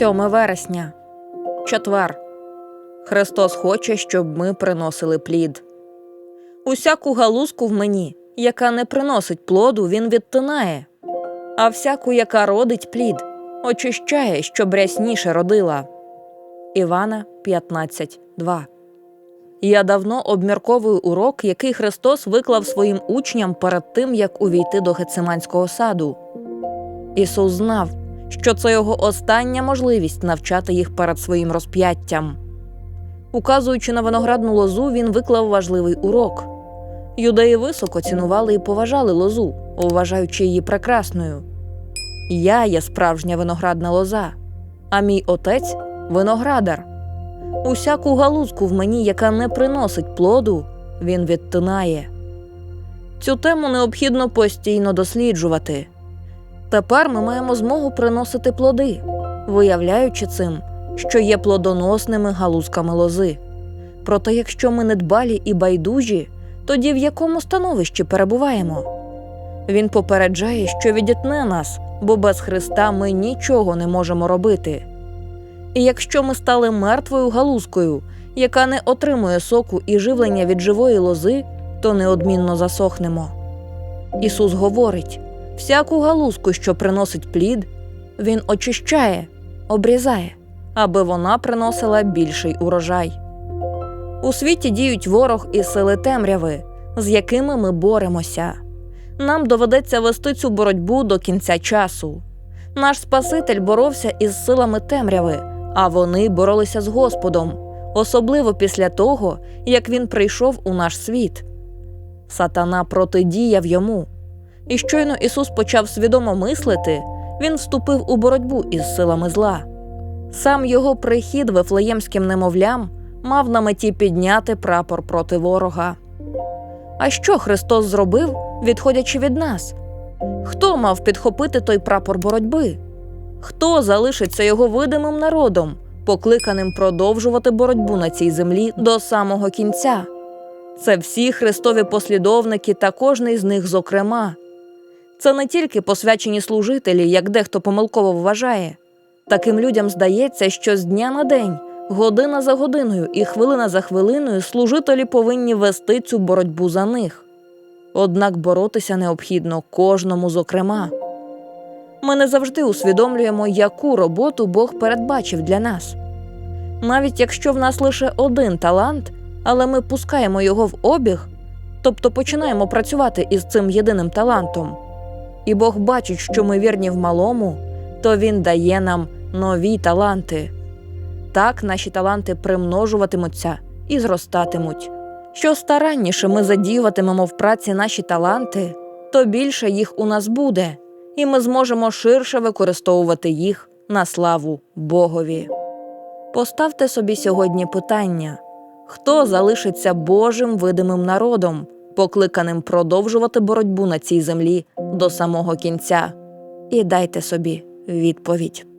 7 вересня. Четвер. Христос хоче, щоб ми приносили плід. Усяку галузку в мені, яка не приносить плоду, він відтинає, а всяку, яка родить плід, очищає, щоб рясніше родила. Івана 15.2 Я давно обмірковую урок, який Христос виклав своїм учням перед тим, як увійти до Гециманського саду. Ісус знав, що це його остання можливість навчати їх перед своїм розп'яттям. Указуючи на виноградну лозу, він виклав важливий урок. Юдеї високо цінували і поважали лозу, вважаючи її прекрасною. Я є справжня виноградна лоза, а мій отець виноградар. Усяку галузку в мені, яка не приносить плоду, він відтинає. Цю тему необхідно постійно досліджувати. Тепер ми маємо змогу приносити плоди, виявляючи цим, що є плодоносними галузками лози. Проте, якщо ми недбалі і байдужі, тоді в якому становищі перебуваємо? Він попереджає, що відітне нас, бо без Христа ми нічого не можемо робити. І якщо ми стали мертвою галузкою, яка не отримує соку і живлення від живої лози, то неодмінно засохнемо. Ісус говорить: всяку галузку, що приносить плід, Він очищає, обрізає, аби вона приносила більший урожай. У світі діють ворог і сили темряви, з якими ми боремося. Нам доведеться вести цю боротьбу до кінця часу. Наш Спаситель боровся із силами темряви, а вони боролися з Господом, особливо після того, як він прийшов у наш світ. Сатана протидіяв йому. І щойно Ісус почав свідомо мислити, він вступив у боротьбу із силами зла. Сам його прихід вифлеємським немовлям мав на меті підняти прапор проти ворога. А що Христос зробив, відходячи від нас? Хто мав підхопити той прапор боротьби? Хто залишиться його видимим народом, покликаним продовжувати боротьбу на цій землі до самого кінця? Це всі Христові послідовники та кожний з них, зокрема. Це не тільки посвячені служителі, як дехто помилково вважає. Таким людям здається, що з дня на день, година за годиною і хвилина за хвилиною служителі повинні вести цю боротьбу за них. Однак боротися необхідно кожному зокрема. Ми не завжди усвідомлюємо, яку роботу Бог передбачив для нас. Навіть якщо в нас лише один талант, але ми пускаємо його в обіг, тобто починаємо працювати із цим єдиним талантом, і Бог бачить, що ми вірні в малому, то Він дає нам нові таланти. Так наші таланти примножуватимуться і зростатимуть. Що старанніше ми задіюватимемо в праці наші таланти, то більше їх у нас буде, і ми зможемо ширше використовувати їх на славу Богові. Поставте собі сьогодні питання: хто залишиться Божим видимим народом, покликаним продовжувати боротьбу на цій землі до самого кінця? І дайте собі відповідь.